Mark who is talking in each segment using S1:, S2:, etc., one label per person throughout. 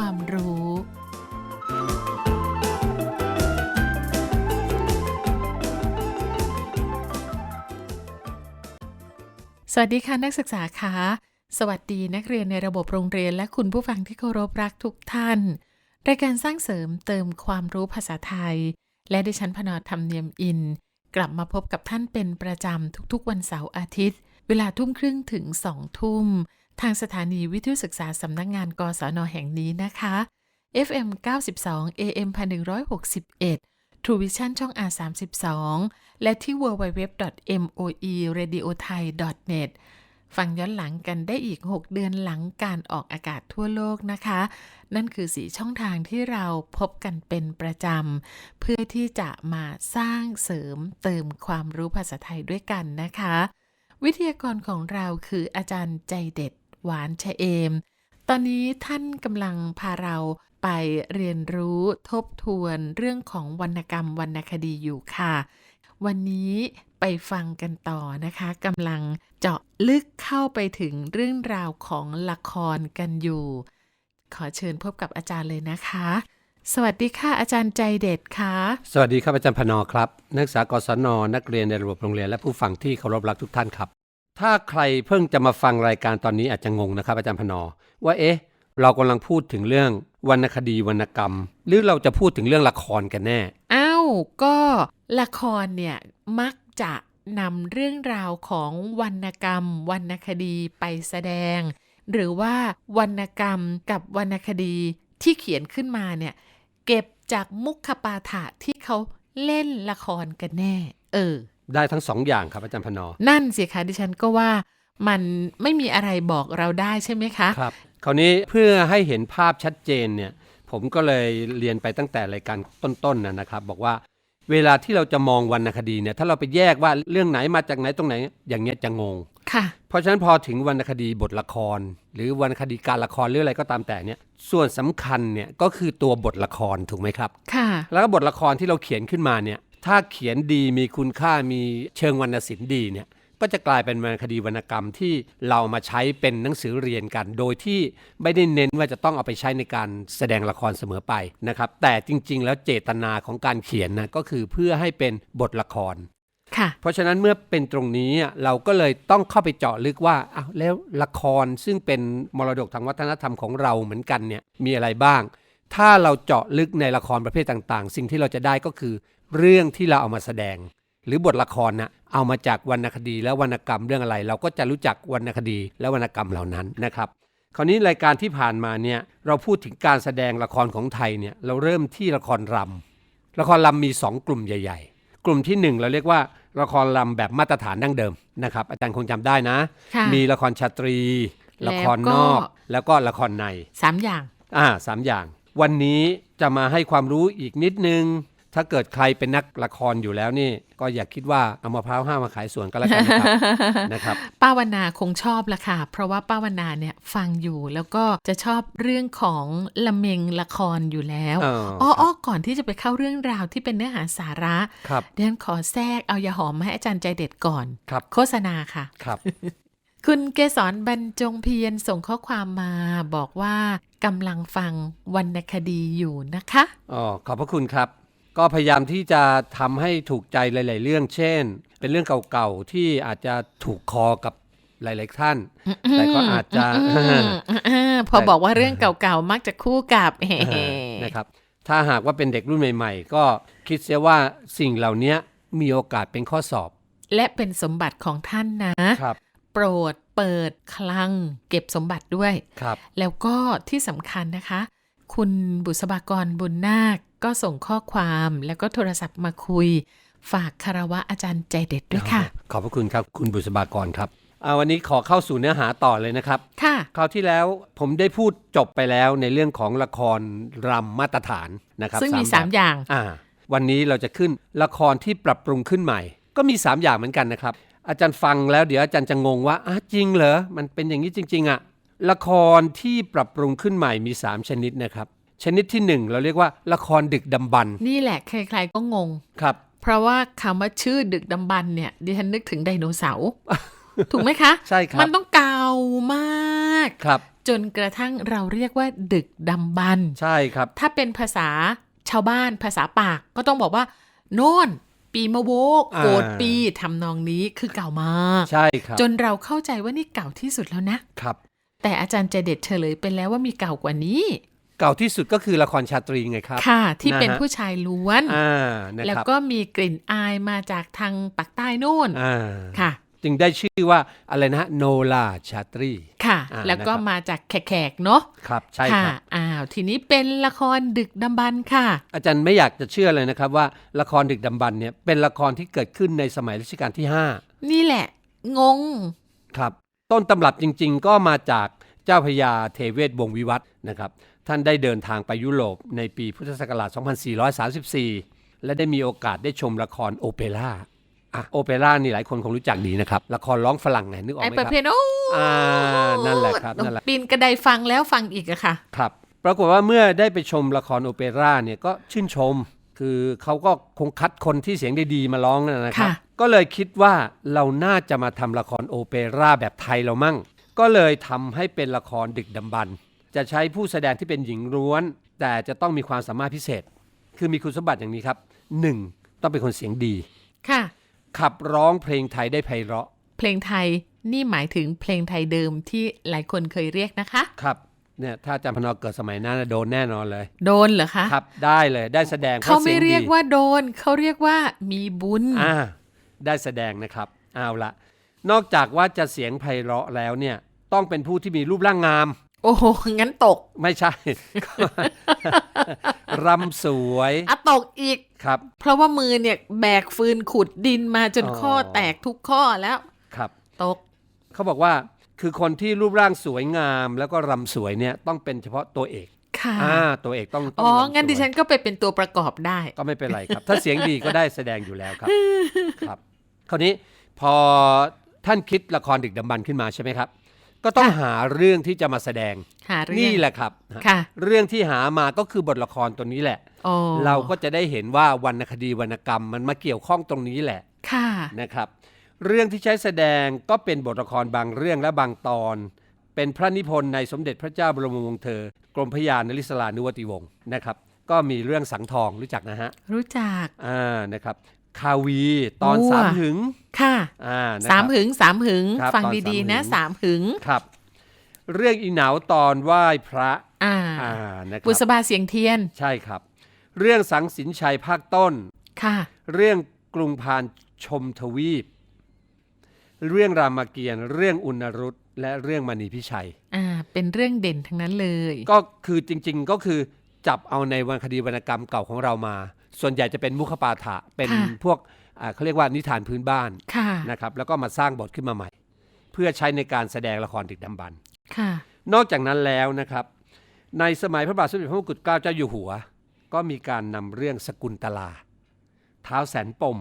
S1: ความรู้ สวัสดีค่ะนักศึกษาคะสวัสดีนักเรียนในระบบโรงเรียนและคุณผู้ฟังที่เคารพรักทุกท่าน รายการสร้างเสริมเติมความรู้ภาษาไทย และดิฉันพนอธรรมเนียมอิน กลับมาพบกับท่านเป็นประจำทุกๆวันเสาร์อาทิตย์ เวลาทุ่มครึ่งถึงสองทุ่ม ทางสถานีวิทยุศึกษาสำนักงงานกศนแห่งนี้นะคะ FM 92 AM 1161 True Vision ช่อง R32 และที่ www.moeradiothai.net ฟังย้อนหลังกันได้อีก 6 เดือนหลังการออกอากาศทั่วโลกนะคะ นั่นคือสีช่องทางที่เราพบกันเป็นประจำ เพื่อที่จะมาสร้างเสริมเติมความรู้ภาษาไทยด้วยกันนะคะ วิทยากรของเราคืออาจารย์ใจเด็ด หวานชะเอม ตอนนี้ท่านกำลังพาเราไปเรียนรู้ทบทวนเรื่องของวรรณกรรมวรรณคดีอยู่ค่ะ วันนี้ไปฟังกันต่อนะคะกำลังเจาะลึกเข้าไปถึงเรื่องราวของละครกันอยู่ ขอเชิญพบกับอาจารย์เลยนะคะ สวัสดีค่ะอาจารย์ใจเด็ดค่ะ
S2: สวัสดีครับอาจารย์พนอครับ นักศึกษากศนนักเรียนในระบบโรงเรียนและผู้ฟังที่เคารพรักทุกท่านครับ ถ้าใครเพิ่งจะมาฟังรายการตอนนี้อาจจะงงนะครับ อาจารย์พนอ ว่าเอ๊ะ เรากำลังพูดถึงเรื่องวรรณคดีวรรณกรรม หรือเราจะพูดถึงเรื่องละครกันแน่
S1: อ้าวก็ละครเนี่ยมักจะนำเรื่องราวของวรรณกรรม วรรณคดีไปแสดง หรือว่าวรรณกรรมกับวรรณคดีที่เขียนขึ้นมาเนี่ยเก็บจากมุขปาฐะที่เขาเล่นละครกันแน่ เออ
S2: ได้ทั้งสองอย่างครับอาจารย์พนอ
S1: นั่นสิคะดิฉันก็ว่ามันไม่มีอะไรบอกเราได้ใช่ไหมคะ
S2: ครับคราวนี้เพื่อให้เห็นภาพชัดเจนเนี่ยผมก็เลยเรียนไปตั้งแต่รายการต้นๆนะนะครับ บอกว่าเวลาที่เราจะมองวรรณคดีเนี่ยถ้าเราไปแยกว่าเรื่องไหนมาจากไหนตรงไหน อย่างเงี้ยจะงง
S1: ค่ะ
S2: เพราะฉะนั้นพอถึงวรรณคดีบทละคร หรือวรรณคดีการละครหรืออะไรก็ตามแต่เนี่ยส่วนสำคัญเนี่ยก็คือตัวบทละครถูกไหมครับ
S1: ค่ะ
S2: แล้วก็บทละครที่เราเขียนขึ้นมาเนี่ย ถ้าเขียนดีมีคุณค่ามีเชิงวรรณศิลป์ดีเนี่ยก็จะกลายเป็นวรรณคดีวรรณกรรมที่เรามาใช้เป็นหนังสือเรียนกัน โดยที่ไม่ได้เน้นว่าจะต้องเอาไปใช้ในการแสดงละครเสมอไปนะครับ แต่จริง ๆ แล้วเจตนาของการเขียนนะก็คือเพื่อให้เป็นบทละคร
S1: ค่ะ
S2: เพราะฉะนั้นเมื่อเป็นตรงนี้อะเราก็เลยต้องเข้าไปเจาะลึกว่าอ้าวแล้วละครซึ่งเป็นมรดกทางวัฒนธรรมของเราเหมือนกันเนี่ยมีอะไรบ้าง ถ้าเราเจาะลึกในละครประเภทต่างๆ สิ่งที่เราจะได้ก็คือ เรื่องที่เราเอามาแสดง หรือบทละครนะเอามาจากวรรณคดีและวรรณกรรมเรื่องอะไร เราก็จะรู้จักวรรณคดีและวรรณกรรมเหล่านั้นนะครับ คราวนี้รายการที่ผ่านมาเนี่ยเราพูดถึงการแสดงละครของไทยเนี่ยเราเริ่มที่ละครรำละครรำมีสองกลุ่มใหญ่ ๆ กลุ่มที่หนึ่งเราเรียกว่าละครรำแบบมาตรฐานดั้งเดิมนะครับ อาจารย์คงจำได้นะ
S1: ค่ะ
S2: มีละครชาตรี ละครนอก แล้วก็ละครใน
S1: สามอย่าง
S2: อ่าสามอย่าง วันนี้จะมาให้ความรู้อีกนิดนึง ถ้าเกิดใครเป็นนักละครอยู่แล้วนี่ ก็อย่าคิดว่าเอามะพร้าวห้ามาขายสวนก็แล้วกันนะครับนะครับ
S1: ป้าวนาคงชอบละค่ะ เพราะว่าป้าวนาเนี่ยฟังอยู่แล้วก็จะชอบเรื่องของละเมงละครอยู่แล้ว
S2: อ๋อ
S1: อ้ออ้อก่อนที่จะไปเข้าเรื่องราวที่เป็นเนื้อหาสาระ
S2: ครับ
S1: เดี๋ยวฉันขอแทรกเอายาหอมมาให้อาจารย์ใจเด็ดก่อน
S2: ครับ
S1: โฆษณาค่ะ
S2: ครับ
S1: คุณเกษรบรรจงเพียรส่งข้อความมาบอกว่ากำลังฟังวรรณคดีอยู่นะคะ
S2: อ๋อ ขอบพระคุณครับ ก็พยายามที่จะทำให้ถูกใจหลาย ๆ เรื่อง เช่น เป็นเรื่องเก่าๆที่อาจจะถูกคอกับหลาย ๆ ท่าน แต่ก็อาจจะ
S1: พอบอกว่าเรื่องเก่าๆมักจะคู่กับ
S2: นะครับ ถ้าหากว่าเป็นเด็กรุ่นใหม่ ๆ ก็คิดเสียว่าสิ่งเหล่านี้มีโอกาสเป็นข้อสอบ
S1: และเป็นสมบัติของท่านนะ
S2: ครับ
S1: โปรดเปิดคลังเก็บสมบัติด้วย
S2: ครับ
S1: แล้วก็ที่สำคัญนะคะ คุณบุษบากรบุญนาค ก็ส่งข้อความแล้วก็โทรศัพท์มาคุย ฝากคารวะอาจารย์ใจเด็ดด้วยค่ะ
S2: ขอบพระคุณครับ คุณบุษบากรครับอ่าวันนี้ขอเข้าสู่เนื้อหาต่อเลยนะครับ
S1: ค่ะ
S2: คราวที่แล้วผมได้พูดจบไปแล้วในเรื่องของละครรำมาตรฐานนะครับ
S1: ซึ่งมี
S2: แบบ
S1: สามอย่าง
S2: อ่าวันนี้เราจะขึ้นละครที่ปรับปรุงขึ้นใหม่ ก็มี 3 อย่างเหมือนกันนะครับ อาจารย์ฟังแล้วเดี๋ยวอาจารย์จะงงว่าอะจริงเหรอ มันเป็นอย่างนี้จริง ๆอะละครที่ปรับปรุงขึ้นใหม่มี 3 ชนิดนะครับ ชนิดที่1เราเรียกว่าละครดึกดำบรรพ์
S1: นี่แหละใครๆก็งง
S2: ครับ
S1: เพราะว่าคำว่าชื่อดึกดำบรรพ์เนี่ยดิฉันนึกถึงไดโนเสาร์ถูกไหมคะ
S2: ใช่ครับ
S1: มันต้องเก่ามาก
S2: ครับ
S1: จนกระทั่งเราเรียกว่าดึกดำบรรพ์
S2: ใช่ครับ
S1: ถ้าเป็นภาษาชาวบ้านภาษาปาก ก็ต้องบอกว่า โน่น ปีมะโวก
S2: อ่า
S1: โกดปีทำนองนี้คือเก่ามาก
S2: ใช่ครับ
S1: จนเราเข้าใจว่านี่เก่าที่สุดแล้วนะ
S2: ครับ
S1: แต่อาจารย์เจเด็ดเฉลยไปแล้วว่ามีเก่ากว่านี้
S2: เก่าที่สุดก็คือละครชาตรีไงครับ
S1: ค่ะ ที่เป็น
S2: นะฮะ
S1: ผู้ชายล้วน
S2: อ่านะ
S1: แล้ว
S2: ครับ
S1: ก็มีกลิ่นอายมาจากทางปากใต้โน่น
S2: อ่า
S1: ค่ะ
S2: จึงได้ชื่อว่าอะไรนะโนลาชาตรี
S1: ค่ะ
S2: อ่า
S1: แล้วก็
S2: นะครับ
S1: มาจากแขกๆเนาะ
S2: ครับใช่
S1: ค่ะ
S2: ครับ
S1: อ้าวทีนี้เป็นละครดึกดำบรรพ์ค่ะ
S2: อาจารย์ไม่อยากจะเชื่อเลยนะครับว่าละครดึกดำบรรพ์เนี่ยเป็นละครที่เกิดขึ้นในสมัยรัชกาลที่
S1: นี่แหละ งง
S2: 5ครับ ต้นตำรับจริง ๆ ก็มาจากเจ้าพระยาเทเวศวงศ์วิวัฒน์นะครับ ท่านได้เดินทางไปยุโรปในปีพุทธศักราช 2434 และได้มีโอกาสได้ชมละครโอเปร่าอะโอเปร่านี่หลายคนคงรู้จักดีนะครับ ละครร้องฝรั่งไงนึกออก
S1: ไอ้
S2: ไหม
S1: ประ
S2: ครั
S1: เภ
S2: บ
S1: ทโอ้
S2: อ่านั่นแหละครับนั่นแหละ
S1: ปีนกระไดฟังแล้วฟังอีกอะค่ะ
S2: ครับ ปรากฏว่าเมื่อได้ไปชมละครโอเปร่าเนี่ยก็ชื่นชม คือเขาก็คงคัดคนที่เสียงดีๆมาร้องนั่นนะครับ
S1: ค่ะ
S2: ก็เลยคิดว่าเราน่าจะมาทำละครโอเปร่าแบบไทยเรามั่ง ก็เลยทำให้เป็นละครดึกดำบรรพ์ จะใช้ผู้แสดงที่เป็นหญิงล้วน แต่จะต้องมีความสามารถพิเศษ คือมีคุณสมบัติอย่างนี้ครับ 1. ต้องเป็นคนเสียงดี
S1: ค่ะ
S2: ขับร้องเพลงไทยได้ไพเราะ
S1: เพลงไทยนี่หมายถึงเพลงไทยเดิมที่หลายคนเคยเรียกนะคะ
S2: ครับเนี่ยถ้าอาจารย์พนอเกิดสมัยนั้นน่ะโดนแน่นอนเลย
S1: โดนเหรอคะ
S2: ครับ ได้เลยได้แสดงพ
S1: เขา
S2: สี
S1: ไม่
S2: ง
S1: เรียก
S2: ดี
S1: ว่าโดนเขาเรียกว่ามีบุญ
S2: อ่าได้แสดงนะครับเอาละนอกจากว่าจะเสียงไพเราะแล้วเนี่ยต้องเป็นผู้ที่มีรูปร่างงาม
S1: โอ้โห งั้นตก
S2: ไม่ใช่ รำสวย
S1: อะตกอีก
S2: ครับ
S1: เพราะว่ามือเนี่ยแบกฟืนขุดดินมาจน
S2: อ๋อ
S1: ข้อแตกทุกข้อแล้ว
S2: ครับ
S1: ตก
S2: เขาบอกว่าคือคนที่รูปร่างสวยงามแล้วก็รำสวยเนี่ยต้องเป็นเฉพาะตัวเอก
S1: ค่ะ
S2: อ่าตัวเอกต้องต้อง
S1: อ๋อ
S2: รำ
S1: งั้น
S2: สวย
S1: ดิฉันก็ไปเป็นตัวประกอบได้
S2: ก็ไม่เป็นไรครับ ถ้าเสียงดีก็ได้แสดงอยู่แล้วครับ ครับ คราวนี้พอท่านคิดละครดึกดำบรรพ์ขึ้นมาใช่ไหมครับ ก็ต้อง
S1: ค่ะ
S2: หาเรื่องที่จะมาแสดง
S1: หาเรื่อง
S2: นี่แหละครับ
S1: ค่ะ
S2: เรื่องที่หามาก็คือบทละครตัวนี้แหละ
S1: อ๋อ
S2: เราก็จะได้เห็นว่าวรรณคดีวรรณกรรมมันมาเกี่ยวข้องตรงนี้แหละ
S1: ค่ะ
S2: นะครับ เรื่องที่ใช้แสดงก็เป็นบทละครบางเรื่องและบางตอน เป็นพระนิพนธ์ในสมเด็จพระเจ้าบรมวงศ์เธอกรมพระยานริศลานุวติวงศ์นะครับ ก็มีเรื่องสังทองรู้จักนะฮะ
S1: รู้จัก
S2: อ่า นะครับ คาวีตอน
S1: มั่ว
S2: สามหึง
S1: ค่ะ
S2: อ่านะครับ
S1: สามหึงสามหึง
S2: ครับ
S1: ฟัง
S2: ตอน
S1: ดีๆนะ
S2: สา
S1: สามม
S2: หึ
S1: หึ
S2: ง
S1: ง
S2: ครับ เรื่องอีเหนาตอนไหว้พระ
S1: อ่า
S2: อ่านะค
S1: บุ
S2: รับ
S1: ษบาเสียงเทียน
S2: ใช่ครับ เรื่องสังสินชัยภาคต้น
S1: ค่ะ
S2: เรื่องกรุงพานชมทวีป เรื่องรามเกียรติ์เรื่องอุณรุตและเรื่องมณีพิชัย
S1: อ่า เป็นเรื่องเด่นทั้งนั้นเลย
S2: ก็คือจริง ๆ ก็คือจับเอาในวรรณคดีวรรณกรรมเก่าของเรามา ส่วนใหญ่จะเป็นมุขปาฐะเป็น
S1: ค่ะ
S2: พวกอ่าเขาเรียกว่านิทานพื้นบ้าน
S1: ค่ะ
S2: นะครับแล้วก็มาสร้างบทขึ้นมาใหม่ เพื่อใช้ในการแสดงละครดึกดำบรรพ์
S1: ค่ะ
S2: นอกจากนั้นแล้วนะครับ ในสมัยพระบาทสมเด็จพระมงกุฎเกล้าเจ้าอยู่หัว ก็มีการนำเรื่องสกุลตลาเท้าแสนปม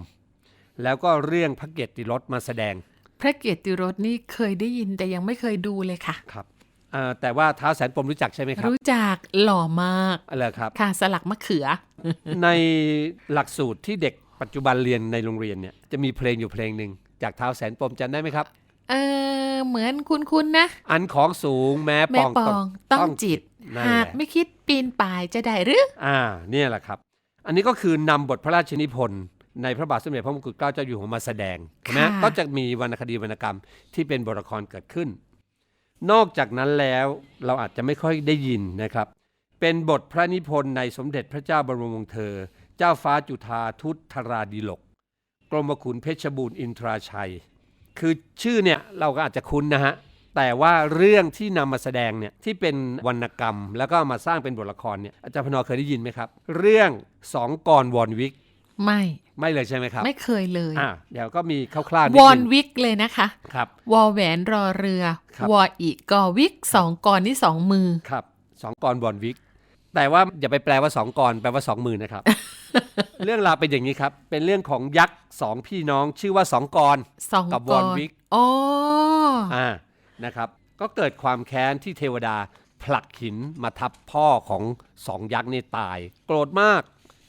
S2: แล้วก็เรื่องพระเกียรติรสมาแสดง
S1: พระเกียรติรสนี่เคยได้ยินแต่ยังไม่เคยดูเลยค่ะ
S2: ครับเอ่อ แต่ว่าเท้าแสนปมรู้จักใช่ไหมครับ
S1: รู้จักหล่อมาก
S2: อะไรครับ
S1: ค่ะสลักมะเขือ
S2: ในหลักสูตรที่เด็กปัจจุบันเรียนในโรงเรียนเนี่ยจะมีเพลงอยู่เพลงหนึ่งจากเท้าแสนปมจำได้ไหมครับ
S1: เออเหมือนคุณๆนะ
S2: อันของสูงแม้
S1: แม่
S2: ปอง
S1: ปองต้องจิต
S2: นั่น
S1: หาก
S2: แหละ
S1: ไม่คิดปีนป่ายจะได้หรือ
S2: อ่าเนี่ยแหละครับ อันนี้ก็คือนำบทพระราชนิพนธ์ในพระบาทสมเด็จพระมงกุฎเกล้าเจ้าอยู่หัวมาแสดงใช่ไหม
S1: ค่ะ
S2: ก็จะมีวรรณคดีวรรณกรรมที่เป็นบทละครเกิดขึ้น นอกจากนั้นแล้วเราอาจจะไม่ค่อยได้ยินนะครับ เป็นบทพระนิพนธ์ในสมเด็จพระเจ้าบรมวงศ์เธอ เจ้าฟ้าจุฑาทุตธราดีลก กรมขุนเพชรบูรณ์อินทราชัย คือชื่อเนี่ยเราก็อาจจะคุ้นนะฮะ แต่ว่าเรื่องที่นำมาแสดงเนี่ยที่เป็นวรรณกรรม แล้วก็มาสร้างเป็นบทละครเนี่ยอาจารย์พนอเคยได้ยินไหมครับ เรื่องสองกรวอนวิก
S1: ไม่
S2: ไม่เลยใช่ไหมครับ
S1: ไม่เคยเลย
S2: อ่าเดี๋ยวก็มีคร่าวๆนิ
S1: ว
S2: ด
S1: อน
S2: นึง
S1: วิกเลยนะคะ
S2: ครับ
S1: วอแหวนรอเรือ
S2: ครับ
S1: วออีกอวิกสองกรนี่สองมือ
S2: ครับสองกรวอนวิกแต่ว่าอย่าไปแปลว่าสองกรแปลว่าสองมือนะครับ เรื่องราวเป็นอย่างนี้ครับ เป็นเรื่องของยักษ์สองพี่น้องชื่อว่าสองกร
S1: สอง
S2: กับ
S1: ก
S2: วอน
S1: ร
S2: วิก
S1: อ๋อ
S2: อ่านะครับ ก็เกิดความแค้นที่เทวดาผลักหินมาทับพ่อของสองยักษ์นี่ตาย โกรธมาก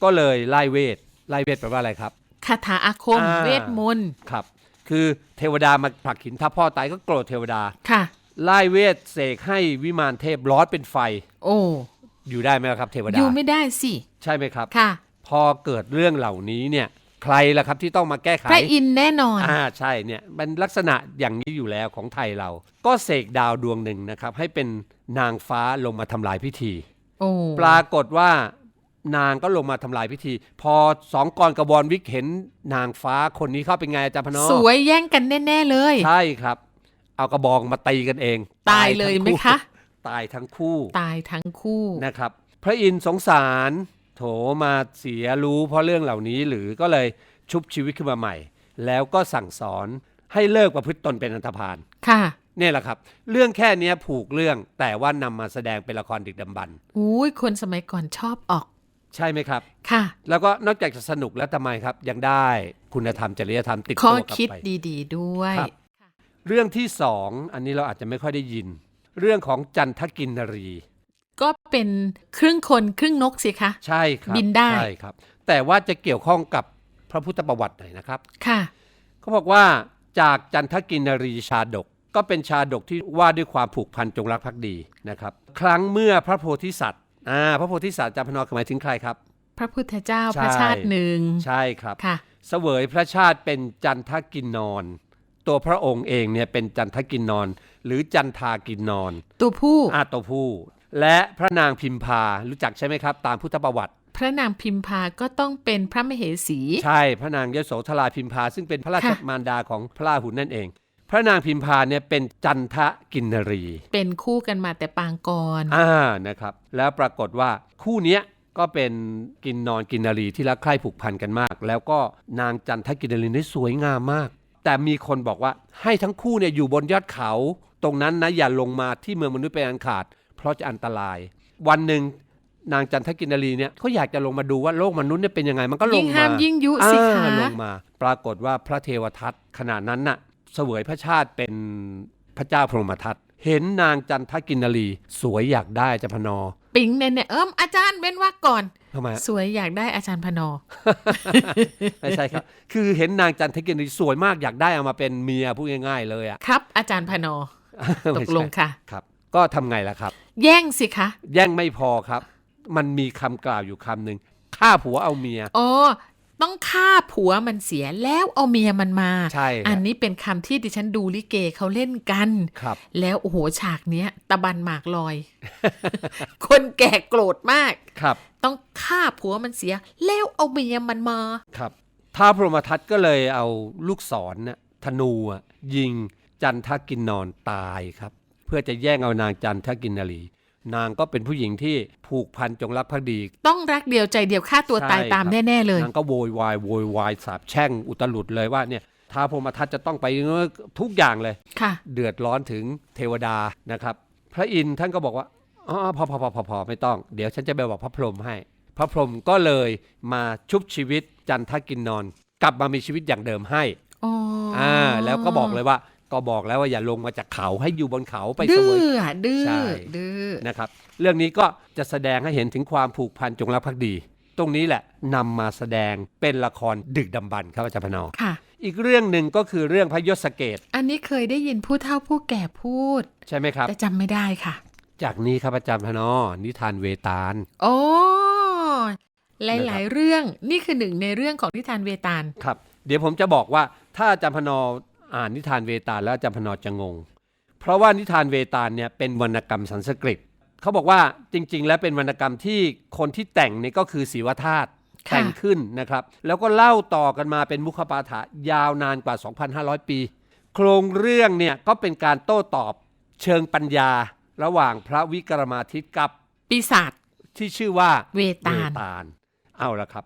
S2: ก็เลยไล่เวท ไล่เวทแปลว่าอะไรครับ
S1: คาถาอาคม
S2: อ่า
S1: เวทมนต์
S2: ครับ คือเทวดามาผลักหินทับพ่อตายก็โกรธเทวดา
S1: ค่ะ
S2: ไล่เวทเสกให้วิมานเทพร้อนเป็นไฟ
S1: โอ้
S2: อยู่ได้ไหมล่ะครับเทว
S1: อ
S2: ดา
S1: ยู่ไม่ได้สิ
S2: ใช่ไหมครับ
S1: ค่ะ
S2: พอเกิดเรื่องเหล่านี้เนี่ยใครล่ะครับที่ต้องมาแก้ไข
S1: พระอินทร์แน่นอน
S2: อ่าใช่เนี่ยมันลักษณะอย่างนี้อยู่แล้วของไทยเรา ก็เสกดาวดวงหนึ่งนะครับ ให้เป็นนางฟ้าลงมาทำลายพิธี
S1: โอ้
S2: ปรากฏว่า นางก็ลงมาทำลายพิธี พอสองกรกระบวนวิกเห็นนางฟ้าคนนี้เข้าเป็นไงอาจารย์พนอ
S1: สวยแย่งกันแน่ ๆ เลย
S2: ใช่ครับ เอากระบองมาตีกันเอง
S1: ตายเลยไหม
S2: ทั้ง
S1: คะ
S2: ตายทั้งคู่
S1: ตายทั้งคู่
S2: นะครับ พระอินทร์สงสารโถมาเสียรู้เพราะเรื่องเหล่านี้หรือก็เลยชุบชีวิตขึ้นมาใหม่ แล้วก็สั่งสอนให้เลิกประพฤติตนเป็นอันธพาล
S1: ค่ะ
S2: เนี่ยแหละครับ เรื่องแค่เนี้ยผูกเรื่องแต่ว่านำมาแสดงเป็นละครดึกดำบรรพ์
S1: อุ้ยคนสมัยก่อนชอบออก
S2: ใช่ไหมครับ
S1: ค่ะ
S2: แล้วก็นอกจากจะสนุกแล้วทำไมครับ ยังได้คุณธรรมจริยธรรมติด
S1: ข้อ
S2: ตัวกลับ
S1: คิด
S2: ไป
S1: ดีๆด้วย
S2: ครับ เรื่องที่สองอันนี้เราอาจจะไม่ค่อยได้ยิน เรื่องของจันทกินนรี
S1: ก็เป็นครึ่งคนครึ่งนกสิคะ
S2: ใช่ครับ
S1: บินได้
S2: ใช่ครับ แต่ว่าจะเกี่ยวข้องกับพระพุทธประวัติหน่อยนะครับ
S1: ค่ะ
S2: เขาบอกว่าจากจันทกินนรีชาดก ก็เป็นชาดกที่ว่าด้วยความผูกพันจงรักภักดีนะครับ ครั้งเมื่อพระโพธิสัตว์ อ่าพระโพธิสัตว์จำพนอหมายถึงใครครับ
S1: พระพุทธเจ้า
S2: ใช่
S1: พระชาติหนึ่ง
S2: ใช่ครับ
S1: ค่ะ
S2: เสวยพระชาติเป็นจันทกินนอนตัวพระองค์เองเนี่ยเป็นจันทกินนอนหรือจันทากินนอน
S1: ตัวผู้
S2: อาตัวผู้ และพระนางพิมพารู้จักใช่ไหมครับ ตามพุทธประวัติ
S1: พระนางพิมพาก็ต้องเป็นพระมเหสี
S2: ใช่พระนางยโสธราพิมพาซึ่งเป็นพระราช
S1: ค่ะ
S2: มารดาของพระราหุลนั่นเอง พระนางพิมพาเนี่ยเป็นจันทกินนรี
S1: เป็นคู่กันมาแต่ปางก่อน
S2: อ่านะครับ แล้วปรากฏว่าคู่เนี้ยก็เป็นกินนอนกินนารีที่รักใคร่ผูกพันกันมาก แล้วก็นางจันทกินนารีนี่สวยงามมาก แต่มีคนบอกว่าให้ทั้งคู่เนี่ยอยู่บนยอดเขา ตรงนั้นนะอย่าลงมาที่เมืองมนุษย์เป็นอันขาด เพราะจะอันตราย วันหนึ่งนางจันทกินนารีเนี่ยเขาอยากจะลงมาดูว่าโลกมนุษย์เนี่ยเป็นยังไงมันก็ล
S1: ยิ่
S2: ง
S1: ง
S2: มา
S1: ห้ามยิ่งยุสิคะ
S2: อ่าลงมา ปรากฏว่าพระเทวทัตขณะนั้นน่ะ เสวยพระชาติเป็นพระเจ้าพรหมทัตเห็นนางจันทกินนารีสวยอยากได้เจะพนอ
S1: ปิ๊งแน่ๆเอิมอาจารย์เว้นว่าก่อน
S2: ทำไม
S1: สวยอยากได้อาจารย์พนอ
S2: ไม่ใช่ครับ คือเห็นนางจันทกินนารีสวยมากอยากได้เอามาเป็นเมียพูดง่ายๆเลยอะ
S1: ครับ อาจารย์พนอตกลง
S2: ไม่ใช่
S1: ค่ะ
S2: ครับ ก็ทำไงล่ะครับ
S1: แย่งสิคะ
S2: แย่งไม่พอครับ มันมีคำกล่าวอยู่คำหนึ่งฆ่าผัวเอาเมีย
S1: อ๋อ ต้องฆ่าผัวมันเสียแล้วเอาเมียมันมา
S2: ใช่ครับ
S1: อันนี้เป็นคำที่ดิฉันดูลิเกเขาเล่นกัน
S2: ครับ
S1: แล้วโอ้โหฉากเนี้ย ตะบันหมากลอย คนแก่โกรธมาก
S2: ครับ
S1: ต้องฆ่าผัวมันเสีย แล้วเอาเมียมันมา
S2: ครับท้าวพรหมทัตก็เลยเอาลูกศรน่ะธนูอะยิงจันทกินนอนตายครับ เพื่อจะแย่งเอานางจันทกินนารี นางก็เป็นผู้หญิงที่ผูกพันจงรักภักดี
S1: ต้องรักเดียวใจเดียวฆ่าตัวตาย
S2: ใช่
S1: ตาม
S2: ครับ
S1: แน่ ๆ เลย
S2: นางก็โวยวายโวยวายสาบแช่งอุตลุดเลยว่าเนี่ยท้าวพรหมทัตจะต้องไปทุกอย่างเลย
S1: ค่ะ
S2: เดือดร้อนถึงเทวดานะครับ พระอินทร์ท่านก็บอกว่าอ๋อพอพอพอพอพอไม่ต้อง เดี๋ยวฉันจะไปบอกพระพรหมให้ พระพรหมก็เลยมาชุบชีวิตจันทกินนอน กลับมามีชีวิตอย่างเดิมให้
S1: อ๋ออ
S2: อ่าแล้วก็บอกเลยว่า ก็บอกแล้วว่าอย่าลงมาจากเขาให้อยู่บนเขาไปเส
S1: ดื้
S2: ว
S1: อยอะดื้อ
S2: ใช่
S1: ดื้อ
S2: นะครับ เรื่องนี้ก็จะแสดงให้เห็นถึงความผูกพันจงรักภักดี ตรงนี้แหละนำมาแสดงเป็นละครดึกดำบรรพ์ครับอาจารย์พนอ
S1: ค่ะ
S2: อีกเรื่องหนึ่งก็คือเรื่องพระยศเกต
S1: อันนี้เคยได้ยินผู้เฒ่าผู้แก่พูด
S2: ใช่ไหมครับ
S1: แต่จำไม่ได้ค่ะ
S2: จากนี้ครับอาจารย์พนอนิทานเวตาล
S1: โอ้ห
S2: นะครั
S1: ลาย
S2: บ
S1: ๆเรื่องนี่คือหนึ่งในเรื่องของนิทานเวตาล
S2: ครับเดี๋ยวผมจะบอกว่าถ้าอาจารย์พนอ อ่านนิทานเวตาลแล้วอาจารย์พนอจะงง เพราะว่านิทานเวตาลเนี่ยเป็นวรรณกรรมสันสกฤตเขาบอกว่าจริง ๆ แล้วเป็นวรรณกรรมที่คนที่แต่งเนี่ยก็คือศิวธาตุ
S1: ค่ะ
S2: แต่งขึ้นนะครับ แล้วก็เล่าต่อกันมาเป็นมุขปาฐะยาวนานกว่า 2,500 ปี โครงเรื่องเนี่ยก็เป็นการโต้ตอบเชิงปัญญาระหว่างพระวิกรมาทิตกับ
S1: ปีศาจ
S2: ที่ชื่อว่า
S1: เวตาล
S2: ตาลเอาละครับ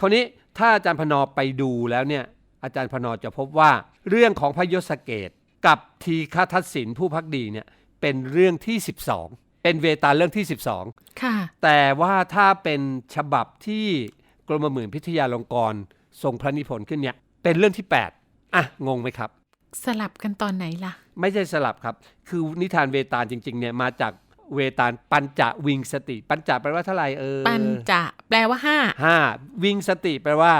S2: คราวนี้ถ้าอาจารย์พนอไปดูแล้วเนี่ยอาจารย์พนอจะพบว่า เรื่องของพระยศเกตกับทีฆทัศสินผู้พักดีเนี่ยเป็นเรื่องที่ 12 เป็นเวตาลเรื่องที่ 12
S1: ค่ะ
S2: แต่ว่าถ้าเป็นฉบับที่กรมหมื่นพิทยาลงกรณ์ทรงพระนิพนธ์ขึ้นเนี่ยเป็นเรื่องที่ 8 อะ งงไหมครับ
S1: สลับกันตอนไหนล่ะ
S2: ไม่ใช่สลับครับ คือนิทานเวตาลจริงๆเนี่ยมาจากเวตาลปัญจวิงสติ ปัญจแปลว่าเท่าไหร่เออ
S1: ปัญจะแปลว่าห้า
S2: ห้าวิงสติแปลว่า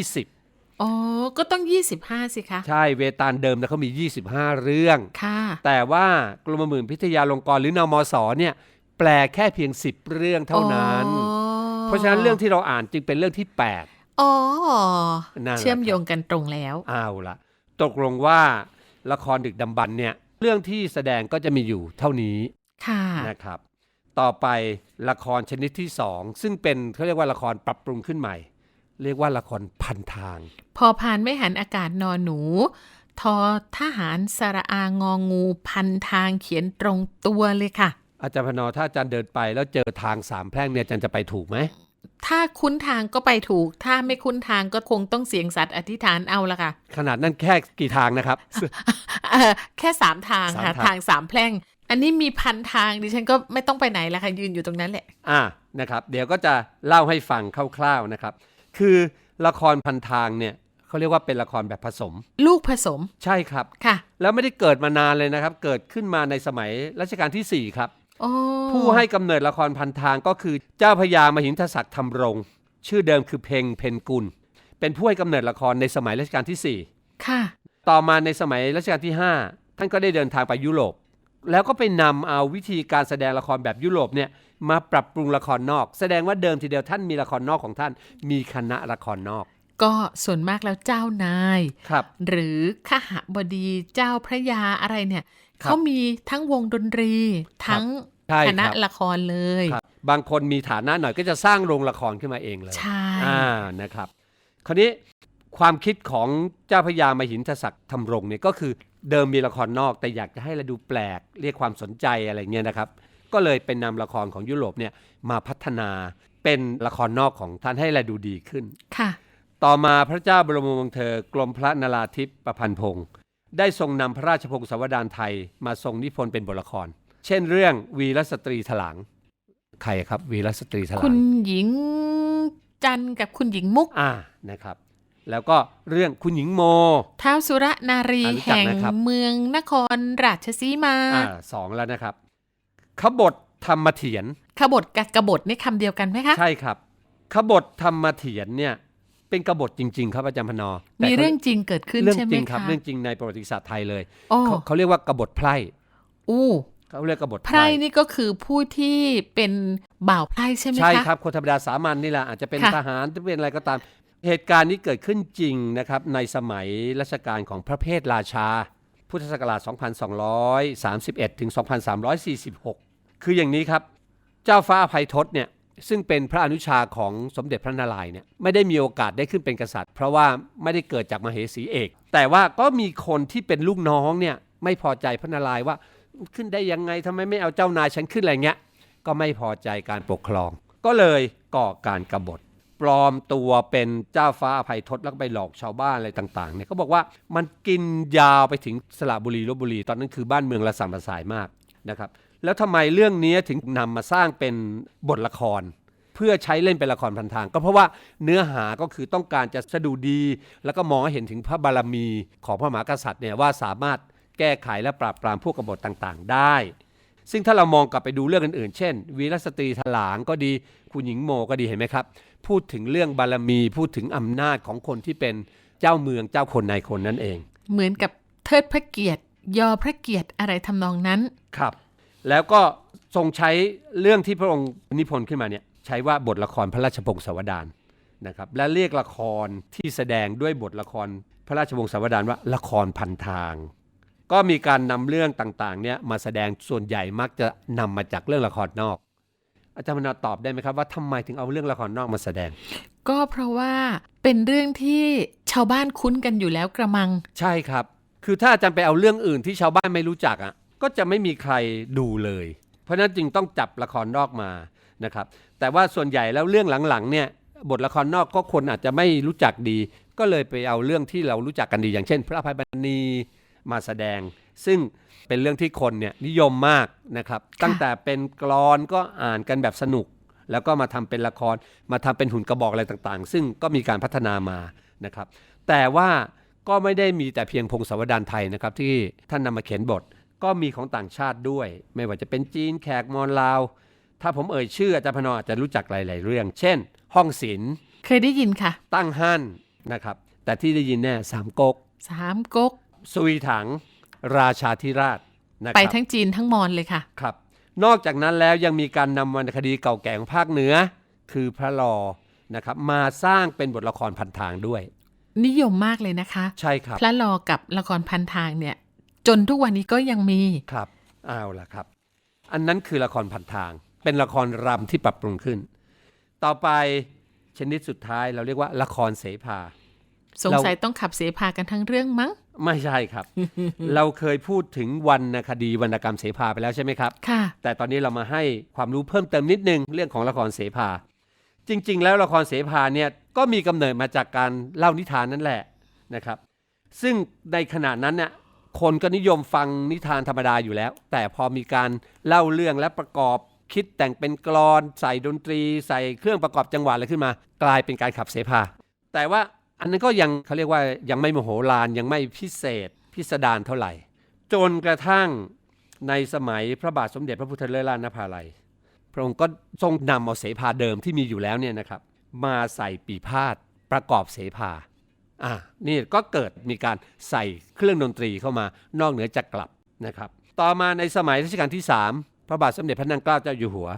S2: 20
S1: อ๋อ ก็ต้อง 25 สิคะ
S2: ใช่เวตาลเดิมนะเขามี 25 เรื่อง
S1: ค่ะ
S2: แต่ว่ากรมหมื่นพิทยาลงกรณ์หรือนมสเนี่ยแปลแค่เพียง 10 เรื่องเท่านั้น
S1: อ๋อ
S2: เพราะฉะนั้นเรื่องที่เราอ่านจึงเป็นเรื่องที่ 8
S1: อ๋อ
S2: นั่นแหละ
S1: เชื่อมโยงกันตรงแล้ว
S2: เอาละตกลงว่าละครดึกดำบรรพ์เนี่ยเรื่องที่แสดงก็จะมีอยู่เท่านี้
S1: ค่ะ
S2: นะครับ ต่อไปละครชนิดที่สองซึ่งเป็นเขาเรียกว่าละครปรับปรุงขึ้นใหม่ เรียกว่าละครพันทาง
S1: พอพานไม่หันอากาศนอนหนู ทอทหารสระอางองูพันทางเขียนตรงตัวเลยค่ะ
S2: อาจารย์พนอถ้าอาจารย์เดินไปแล้วเจอทางสามแพร่งเนี่ยอาจารย์จะไปถูกไหม
S1: ถ้าคุ้นทางก็ไปถูก ถ้าไม่คุ้นทางก็คงต้องเสียงสัตว์อธิษฐานเอาละค่ะ
S2: ขนาดนั้นแค่กี่ทางนะครับ
S1: เอ่อแค่สามทาง
S2: สาม
S1: ค่ะ
S2: ทาง
S1: ทางสามแพร่ง อันนี้มีพันทางดิฉันก็ไม่ต้องไปไหนแล้วค่ะยืนอยู่ตรงนั้นแหละ
S2: อ่านะครับ เดี๋ยวก็จะเล่าให้ฟังคร่าวๆนะครับ คือละครพันทางเนี่ยเขาเรียกว่าเป็นละครแบบผสม
S1: ลูกผสม
S2: ใช่ครับ
S1: ค่ะ
S2: แล้วไม่ได้เกิดมานานเลยนะครับ เกิดขึ้นมาในสมัยรัชกาลที่ 4 ครับ
S1: โอ้
S2: ผู้ให้กำเนิดละครพันทางก็คือเจ้าพญามหินทศักดิ์ธรรมรงค์ชื่อเดิมคือเพ่งเพนกุล เป็นผู้ให้กำเนิดละครในสมัยรัชกาลที่
S1: ค่ะ
S2: 4 ต่อมาในสมัยรัชกาลที่ 5 ท่านก็ได้เดินทางไปยุโรป แล้วก็ไปนำเอาวิธีการแสดงละครแบบยุโรปเนี่ย มาปรับปรุงละครนอก แสดงว่าเดิมทีเดียวท่านมีละครนอกของท่าน มีคณะละครนอก
S1: ก็ส่วนมากแล้วเจ้านาย
S2: ครับ
S1: หรือขหบดีเจ้าพระยาอะไรเนี่ย
S2: ครับ
S1: เขามีทั้งวงดนตรี ทั้ง
S2: ใช่
S1: คณะ
S2: ครับ
S1: ละครเลย
S2: ครับบางคนมีฐานะหน่อยก็จะสร้างโรงละครขึ้นมาเองเลย
S1: ใช่
S2: อ่านะครับ คราวนี้ความคิดของเจ้าพญามหินทศักดิ์ธรรมรงค์เนี่ยก็คือเดิมมีละครนอกแต่อยากจะให้เราดูแปลกเรียกความสนใจอะไรเงี้ยนะครับ ก็เลยเป็นนำละครของยุโรปเนี่ยมาพัฒนาเป็นละครนอกของท่านให้เราดูดีขึ้น
S1: ค่ะ
S2: ต่อมาพระเจ้าบรมวงศ์เธอกรมพระนราธิปประพันธ์พงศ์ได้ทรงนำพระราชพงศาวดารไทยมาทรงนิพนธ์เป็นบทละคร เช่นเรื่องวีรสตรีถลางใครครับ วีรสตรีถลาง
S1: คุณหญิงจันทร์กับคุณหญิงมุก
S2: อ่านะครับ แล้วก็เรื่องคุณหญิงโม
S1: ท้าวสุรนารี
S2: อ่ารู้จัก
S1: แห่ง
S2: นะครับ
S1: เมืองนครราชสีมา
S2: อ่าสองแล้วนะครับ ขบทธรรมเถียน
S1: ขบฏกับกบฏนี่คำเดียวกันไหมคะ
S2: ใช่ครับ ขบทธรรมเถียนเนี่ยเป็นกบฏจริง ๆ ครับอาจารย์พนอแต่
S1: มี
S2: ขา
S1: เรื่องจริงเกิดขึ้น
S2: เรื่อง
S1: ใช่ไห
S2: จ
S1: ม
S2: ริงครับ
S1: คะ
S2: เรื่องจริงในประวัติศาสตร์ไทยเลย
S1: โอ้
S2: เขาเขาเรียกว่ากบฏไพร่
S1: อู้
S2: เขาเรียกกบฏ
S1: ไพร่นี่ก็คือผู้ที่เป็นบ่าวไพร่ใช่ไหมคะ
S2: ใช่ครับคนธรรมดาสามัญนี่แหละอาจจะเป็น
S1: ค่ะ
S2: ทหารหรือเป็นอะไรก็ตาม เหตุการณ์นี้เกิดขึ้นจริงนะครับในสมัยรัชกาลของพระเพทราชา พุทธศักราช 2231 ถึง 2346 คืออย่างนี้ครับเจ้าฟ้าอภัยทศเนี่ยซึ่งเป็นพระอนุชาของสมเด็จพระนารายณ์เนี่ยไม่ได้มีโอกาสได้ขึ้นเป็นกษัตริย์ เพราะว่าไม่ได้เกิดจากมเหสีเอก แต่ว่าก็มีคนที่เป็นลูกน้องเนี่ยไม่พอใจพระนารายณ์ว่าขึ้นได้ยังไงทำไมไม่เอาเจ้านายฉันขึ้นอะไรเงี้ยก็ไม่พอใจการปกครอง ก็เลยก่อการกบฏปลอมตัวเป็นเจ้าฟ้าอภัยทศแล้วก็ไปหลอกชาวบ้านอะไรต่างๆเนี่ยก็บอกว่ามันกินยาวไปถึงสระบุรีลบบุรี ตอนนั้นคือบ้านเมืองระสำระสายมากนะครับ แล้วทำไมเรื่องนี้ถึงนำมาสร้างเป็นบทละคร เพื่อใช้เล่นเป็นละครพันทาง ก็เพราะว่าเนื้อหาก็คือต้องการจะสะดุดี แล้วก็มองให้เห็นถึงพระบารมีของพระมหากษัตริย์เนี่ยว่าสามารถแก้ไขและปราบปรามพวกกบฏต่างๆ ได้ ซึ่งถ้าเรามองกลับไปดูเรื่องอื่นๆ เช่น วีรสตรีถลางก็ดีคุณหญิงโมก็ดีเห็นไหมครับ พูดถึงเรื่องบารมี พูดถึงอำนาจของคนที่เป็นเจ้าเมืองเจ้าคนนายคนนั่นเอง
S1: เหมือนกับเทิดพระเกียรติ ยอพระเกียรติอะไรทำนองนั้น
S2: ครับ แล้วก็ทรงใช้เรื่องที่พระองค์นิพนธ์ขึ้นมาเนี่ยใช้ว่าบทละครพระราชพงศาวดารนะครับและเรียกละครที่แสดงด้วยบทละครพระราชวงศาวดารว่าละครพันทาง ก็มีการนำเรื่องต่างๆเนี่ยมาแสดงส่วนใหญ่มักจะนำมาจากเรื่องละครนอก อาจารย์มนาตอบได้ไหมครับว่าทำไมถึงเอาเรื่องละครนอกมาแสดง
S1: ก็เพราะว่าเป็นเรื่องที่ชาวบ้านคุ้นกันอยู่แล้วกระมัง
S2: ใช่ครับ คือถ้าอาจารย์ไปเอาเรื่องอื่นที่ชาวบ้านไม่รู้จักอะ ก็จะไม่มีใครดูเลย เพราะฉะนั้นจึงต้องจับละครนอกมานะครับ แต่ว่าส่วนใหญ่แล้วเรื่องหลังๆเนี่ยบทละครนอกก็คนอาจจะไม่รู้จักดี ก็เลยไปเอาเรื่องที่เรารู้จักกันดีอย่างเช่น พระอภัยบรรณีมาแสดง ซึ่งเป็นเรื่องที่คนเนี่ยนิยมมากนะครับ ตั้งแต่เป็นกรอนก็อ่านกันแบบสนุก แล้วก็มาทำเป็นละครมาทำเป็นหุ่นกระบอกอะไรต่างๆ ซึ่งก็มีการพัฒนามานะครับ แต่ว่าก็ไม่ได้มีแต่เพียงพงศาวดารไทยนะครับที่ท่านนำมาเขียนบท ก็มีของต่างชาติด้วย ไม่ว่าจะเป็นจีนแขกมอญลาว ถ้าผมเอ่ยชื่ออาจารย์พนออาจจะรู้จักหลาย ๆ เรื่อง เช่น ห้องศิลป์
S1: เคยได้ยินค่ะ
S2: ตั้งฮั่นนะครับ แต่ที่ได้ยินแน่สามก๊ก
S1: สามก๊ก
S2: ซุยถัง ราชาธิราชนะค
S1: ไป
S2: รับ
S1: ทั้งจีนทั้งมอญเลยค่ะ
S2: ครับ นอกจากนั้นแล้วยังมีการนำวรรณคดีเก่าแก่ของภาคเหนือ คือพระลอนะครับมาสร้างเป็นบทละครพันทางด้วย
S1: นิยมมากเลยนะคะ
S2: ใช่ครับ
S1: พระลอกับละครพันทางเนี่ย จนทุกวันนี้ก็ยังมี
S2: ครับเอาล่ะครับ อันนั้นคือละครพันทาง เป็นละครรำที่ปรับปรุงขึ้น ต่อไปชนิดสุดท้ายเราเรียกว่าละครเสภา
S1: สงสัยต้องขับเสพากันทั้งเรื่องมั้ง
S2: ไม่ใช่ครับ เราเคยพูดถึงวรรณคดีวรรณกรรมเสภาไปแล้วใช่ไหมครับ
S1: ค่ะ
S2: แต่ตอนนี้เรามาให้ความรู้เพิ่มเติมนิดนึงเรื่องของละครเสภา จริง ๆ แล้วละครเสภาเนี่ยก็มีกำเนิดมาจากการเล่านิทานนั่นแหละนะครับ ซึ่งในขณะนั้นเนี่ย คนก็นิยมฟังนิทานธรรมดาอยู่แล้ว แต่พอมีการเล่าเรื่องและประกอบคิดแต่งเป็นกลอน ใส่ดนตรี ใส่เครื่องประกอบจังหวะอะไรขึ้นมา กลายเป็นการขับเสภาแต่ว่าอันนั้นก็ยังเขาเรียกว่ายังไม่มโหฬารยังไม่พิเศษ พิสดารเท่าไหร่ จนกระทั่งในสมัยพระบาทสมเด็จพระพุทธเลิศลานภาลัย พระองค์ก็ทรงนำเอาเสภาเดิมที่มีอยู่แล้วเนี่ยนะครับ มาใส่ปีพาดประกอบเสภา อ่านี่ก็เกิดมีการใส่เครื่องดนตรีเข้ามานอกเหนือจากกลับนะครับ ต่อมาในสมัยรัชกาลที่ 3 พระบาทสมเด็จพระนางเกล้าเจ้าอยู่หัว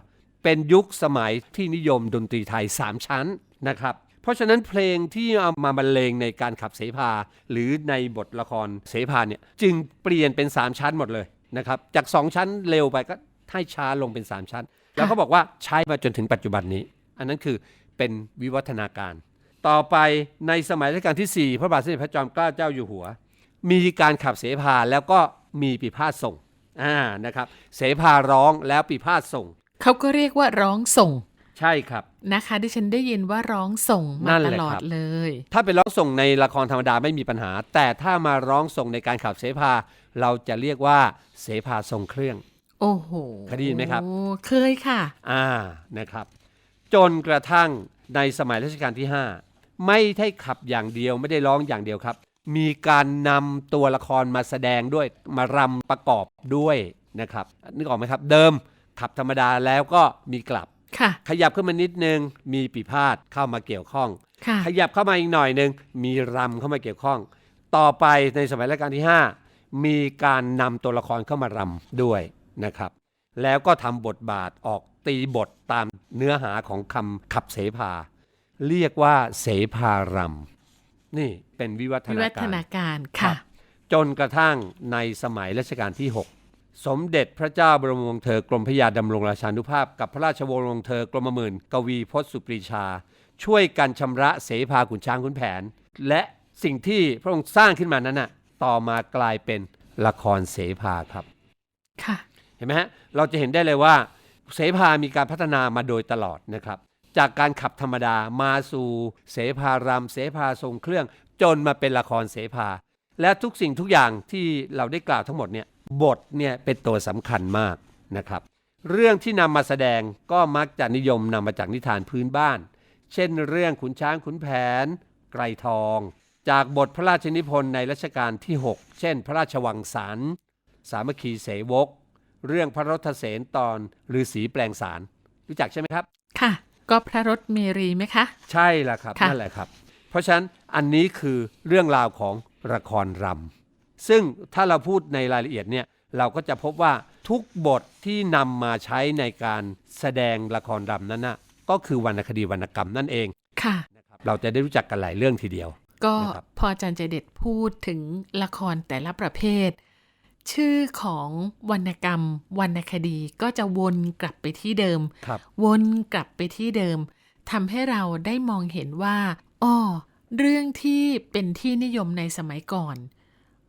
S2: เป็นยุคสมัยที่นิยมดนตรีไทย 3 ชั้นนะครับเพราะฉะนั้นเพลงที่เอามาบรรเลงในการขับเสภา หรือในบทละครเสภาเนี่ยจึงเปลี่ยนเป็น 3 ชั้นหมดเลยนะครับจาก 2 ชั้นเร็วไปก็ให้ช้าลงเป็น 3 ชั้น แล้วเขาบอกว่าใช้มาจนถึงปัจจุบันนี้ อันนั้นคือเป็นวิวัฒนาการ ต่อไปในสมัยรัชกาลที่ 4 พระบาทสมเด็จพระจอมเกล้าเจ้าอยู่หัว มีการขับเสภาแล้วก็มีปีพาดส่งอ่านะครับ เสภาร้องแล้วปีพาดส่ง
S1: เขาก็เรียกว่าร้องส่ง
S2: ใช่ครับ
S1: นะคะดิฉันได้ยินว่าร้องส่ง
S2: นั่
S1: มาน
S2: แห
S1: ต
S2: ละ
S1: ลอ
S2: ค
S1: ด
S2: รับ
S1: เลย
S2: ถ้าเป็นร้องส่งในละครธรรมดาไม่มีปัญหา แต่ถ้ามาร้องส่งในการขับเสภา เราจะเรียกว่าเสภาทรงเครื่อง
S1: โอ้โห
S2: เคยได้ยินไหมครับ
S1: โอ้เคยค่ะ
S2: อ่านะครับ จนกระทั่งในสมัยรัชกาลที่ 5 ไม่ได้ขับอย่างเดียวไม่ได้ร้องอย่างเดียวครับ มีการนำตัวละครมาแสดงด้วยมารำประกอบด้วยนะครับนึกออกไหมครับ เดิมขับธรรมดาแล้วก็มีกลับ
S1: ค่ะ
S2: ขยับขึ้นมานิดนึงมีปีพาดเข้ามาเกี่ยวข้อง
S1: ค่ะ
S2: ขยับเข้ามาอีกหน่อยหนึ่งมีรำเข้ามาเกี่ยวข้อง ต่อไปในสมัยรัชกาลที่ 5 มีการนำตัวละครเข้ามารำด้วยนะครับ แล้วก็ทำบทบาทออกตีบทตามเนื้อหาของคำขับเสภา เรียกว่าเสภารำนี่เป็นวิวัฒ
S1: วิ
S2: นา
S1: วัฒ
S2: การ
S1: นาการ
S2: ครั
S1: ค่ะ
S2: บจนกระทั่งในสมัยรัชกาลที่ 6 สมเด็จพระเจ้าบรมวงศ์เธอกรมพระยาดำรงราชานุภาพ กับพระราชวงศ์เธอกรมหมื่น กวีพจน์สุปรีชา ช่วยกันชำระเสภาขุนช้างขุนแผน และสิ่งที่พระองค์สร้างขึ้นมานั้นน่ะต่อมากลายเป็นละครเสภาครับ
S1: ค่ะ
S2: เห็นไหมฮะเราจะเห็นได้เลยว่าเสภามีการพัฒนามาโดยตลอดนะครับ จากการขับธรรมดามาสู่เสภารำเสภาทรงเครื่อง จนมาเป็นละครเสภา และทุกสิ่งทุกอย่างที่เราได้กล่าวทั้งหมดเนี่ยบทเนี่ยเป็นตัวสำคัญมากนะครับ เรื่องที่นำมาแสดงก็มักจะนิยมนำมาจากนิทานพื้นบ้าน เช่น เรื่องขุนช้างขุนแผน ไกรทอง จากบทพระราชนิพนธ์ในรัชกาลที่ 6 เช่น พระราชวังสารสามัคคีเสวก เรื่องพระรถเสนตอนฤาษีแปลงสารรู้จักใช่ไหมครับ
S1: ค่ะ ก็พระรถเมรีไหมคะ
S2: ใช่ละครับ
S1: ค่ะ
S2: นั่นแหละครับ เพราะฉะนั้นอันนี้คือเรื่องราวของละครรำซึ่งถ้าเราพูดในรายละเอียดเนี่ยเราก็จะพบว่าทุกบทที่นำมาใช้ในการแสดงละครรำนั้นนะก็คือวรรณคดีวรรณกรรมนั่นเอง
S1: ค่ะ
S2: นะครับเราจะได้รู้จักกันหลายเรื่องทีเดียว
S1: ก็
S2: นะครับ
S1: พออาจารย์ใจเด็ดพูดถึงละครแต่ละประเภท ชื่อของวรรณกรรม วรรณคดีก็จะวนกลับไปที่เดิม
S2: ครับ
S1: วนกลับไปที่เดิมทำให้เราได้มองเห็นว่าอ้อเรื่องที่เป็นที่นิยมในสมัยก่อน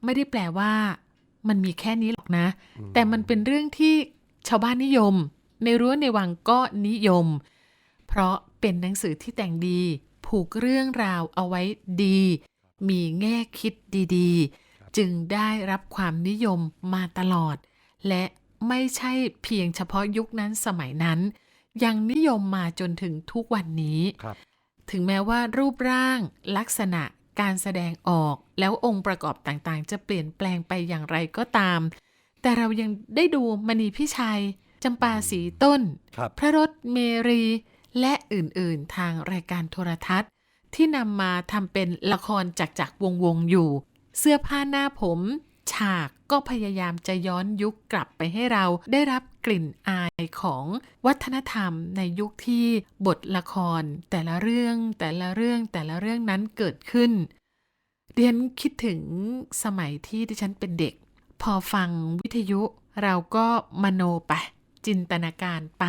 S1: ไม่ได้แปลว่า มันมีแค่นี้หรอกนะ แต่มันเป็นเรื่องที่ชาวบ้านนิยม ในรั้วในวังก็นิยม เพราะเป็นหนังสือที่แต่งดี ผูกเรื่องราวเอาไว้ดี มีแง่คิดดีๆ จึงได้รับความนิยมมาตลอด และไม่ใช่เพียงเฉพาะยุคนั้นสมัยนั้น ยังนิยมมาจนถึงทุกวันนี้
S2: ครับ
S1: ถึงแม้ว่ารูปร่างลักษณะการแสดงออกแล้วองค์ประกอบต่างๆ จะเปลี่ยนแปลงไปอย่างไรก็ตาม แต่เรายังได้ดูมณีพิชัยจำปาสีต้น
S2: ครับ
S1: พระรถเมรี และอื่นๆ ทางรายการโทรทัศน์ ที่นำมาทำเป็นละครจากจากวงวงๆอยู่ เสื้อผ้าหน้าผม ฉากก็พยายามจะย้อนยุคกลับไปให้เราได้รับกลิ่นอายของวัฒนธรรมในยุคที่บทละคร แต่ละเรื่องแต่ละเรื่องแต่ละเรื่องนั้นเกิดขึ้นเรียนคิดถึงสมัยที่ดิฉันเป็นเด็ก พอฟังวิทยุเราก็มโนไป จินตนาการไป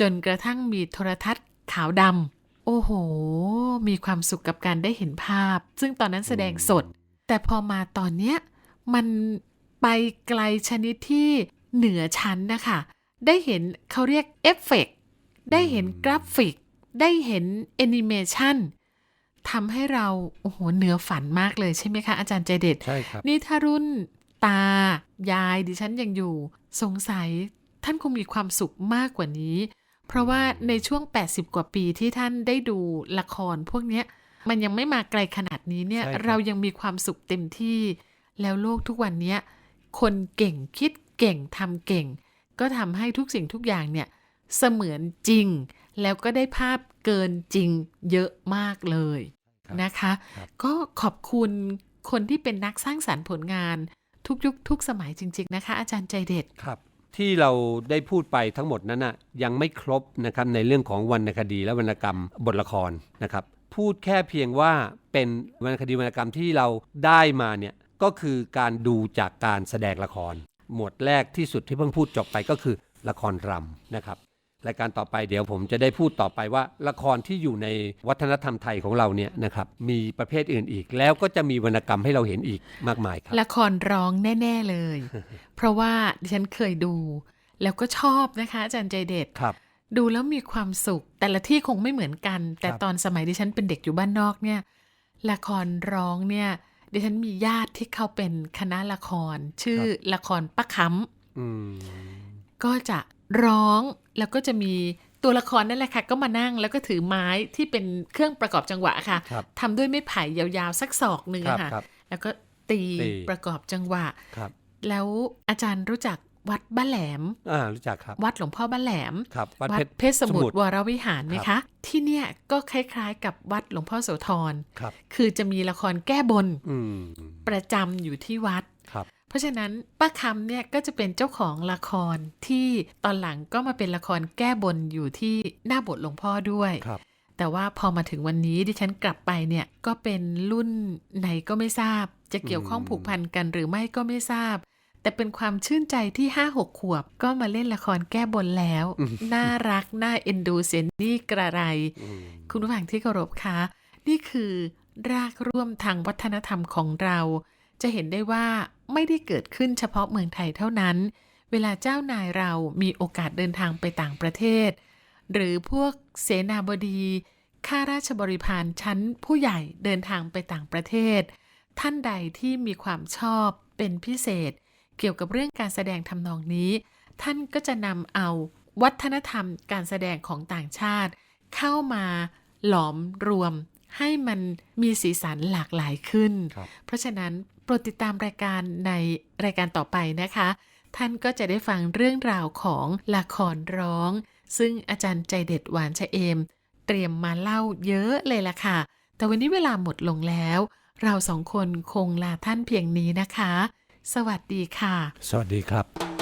S1: จนกระทั่งมีโทรทัศน์ขาวดำโอ้โห มีความสุขกับการได้เห็นภาพ ซึ่งตอนนั้นแสดงสด แต่พอมาตอนเนี้ยมันไปไกลชนิดที่เหนือชั้นนะคะ ได้เห็นเขาเรียกเอฟเฟกต์ได้เห็นกราฟิก ได้เห็นแอนิเมชันทำให้เรา โอ้โห เหนือฝันมากเลยใช่ไหมคะ อาจารย์ใจเด็ด
S2: ใช่ครับ
S1: นี่ถ้ารุ่นตา ยายดิฉันยังอยู่ สงสัยท่านคงมีความสุขมากกว่านี้ เพราะว่าในช่วง 80 กว่าปีที่ท่านได้ดูละครพวกเนี้ย มันยังไม่มาไกลขนาดนี้เนี่ย
S2: ใช่ครับ
S1: เรายังมีความสุขเต็มที่ แล้วโลกทุกวันเนี้ยคนเก่งคิดเก่งทำเก่ง ก็ทำให้ทุกสิ่งทุกอย่างเนี่ย เสมือนจริง แล้วก็ได้ภาพเกินจริงเยอะมากเลย
S2: ครับ
S1: นะคะ
S2: ครับ
S1: ก็ขอบคุณคนที่เป็นนักสร้างสรรค์ผลงานทุกยุคทุกสมัยจริง ๆ นะคะ อาจารย์ใจเด็ด
S2: ครับ ที่เราได้พูดไปทั้งหมดนั้นน่ะยังไม่ครบนะครับในเรื่องของวรรณคดีและวรรณกรรมบทละครนะครับ พูดแค่เพียงว่าเป็นวรรณคดีวรรณกรรมที่เราได้มาเนี่ยก็คือการดูจากการแสดงละคร หมวดแรกที่สุดที่เพิ่งพูดจบไปก็คือละครรำนะครับรายการต่อไปเดี๋ยวผมจะได้พูดต่อไปว่า ละครที่อยู่ในวัฒนธรรมไทยของเราเนี่ยนะครับมีประเภทอื่นอีก แล้วก็จะมีวรรณกรรมให้เราเห็นอีกมากมายครับ
S1: ละครร้องแน่ ๆเลย เพราะว่าดิฉันเคยดู แล้วก็ชอบนะคะอาจารย์ใจเด็ด
S2: ครับ
S1: ดูแล้วมีความสุข แต่ละที่คงไม่เหมือนกัน แต่
S2: ครับ
S1: ตอนสมัยดิฉันเป็นเด็กอยู่บ้านนอกเนี่ย ละครร้องเนี่ย ดิฉันมีญาติที่เขาเป็นคณะละคร ชื่อละครป้าค้
S2: อืมำ
S1: ก็จะร้องแล้วก็จะมีตัวละครนั่นแหละค่ะ ก็มานั่งแล้วก็ถือไม้ที่เป็นเครื่องประกอบจังหวะค่ะ
S2: ครับ
S1: ทำด้วยไม้ไผ่ยาวๆ สักศอกหนึ่ง
S2: ครับ
S1: อะค่ะ
S2: ครับ
S1: แล้วก็ตี
S2: ตี
S1: ประกอบจังหวะ
S2: ครับ
S1: แล้วอาจารย์รู้จัก วัดบ้านแหลม
S2: อ่ารู้จักครับ
S1: วัดหลวงพ่อบ้านแหลม
S2: ครับวัด
S1: วัด
S2: เพชร
S1: เพชรสมุทรวรวิหารไหม
S2: ครั
S1: คะ
S2: บ
S1: ที่เนี่ยก็คล้ายๆ กับวัดหลวงพ่อโสธร
S2: ครับ
S1: คือจะมีละครแก้บน
S2: อืม
S1: ประจำอยู่ที่วัด
S2: ครับ
S1: เพราะฉะนั้นป้าคำเนี่ยก็จะเป็นเจ้าของละครที่ตอนหลังก็มาเป็นละครแก้บนอยู่ที่หน้าโบทหลวงพ่อด้วย
S2: ครับ
S1: แต่ว่าพอมาถึงวันนี้ดิฉันกลับไปเนี่ยก็เป็นรุ่นไหนก็ไม่ทราบ จะเกี่ยวข้อง
S2: อืม
S1: ผูกพันกันหรือไม่ก็ไม่ทราบ แต่เป็นความชื่นใจที่ห้าหกขวบ ก็มาเล่นละครแก้บนแล้ว น่ารัก น่าเอ็นดูเสียนี่กระไร
S2: อืม
S1: คุณผู้ฟังที่เคารพคะ นี่คือรากร่วมทางวัฒนธรรมของเรา จะเห็นได้ว่าไม่ได้เกิดขึ้นเฉพาะเมืองไทยเท่านั้น เวลาเจ้านายเรามีโอกาสเดินทางไปต่างประเทศ หรือพวกเสนาบดี ข้าราชบริพารชั้นผู้ใหญ่เดินทางไปต่างประเทศ ท่านใดที่มีความชอบเป็นพิเศษ เกี่ยวกับเรื่องการแสดงทำนองนี้ ท่านก็จะนำเอาวัฒนธรรมการแสดงของต่างชาติ เข้ามาหลอมรวม ให้มันมีสีสันหลากหลายขึ้น
S2: ครับ
S1: เพราะฉะนั้นโปรดติดตามรายการในรายการต่อไปนะคะ ท่านก็จะได้ฟังเรื่องราวของละครร้อง ซึ่งอาจารย์ใจเด็ดหวานชะเอม เตรียมมาเล่าเยอะเลยล่ะค่ะ แต่วันนี้เวลาหมดลงแล้ว เราสองคนคงลาท่านเพียงนี้นะคะ สวัสดีค่ะ
S2: สวัสดีครับ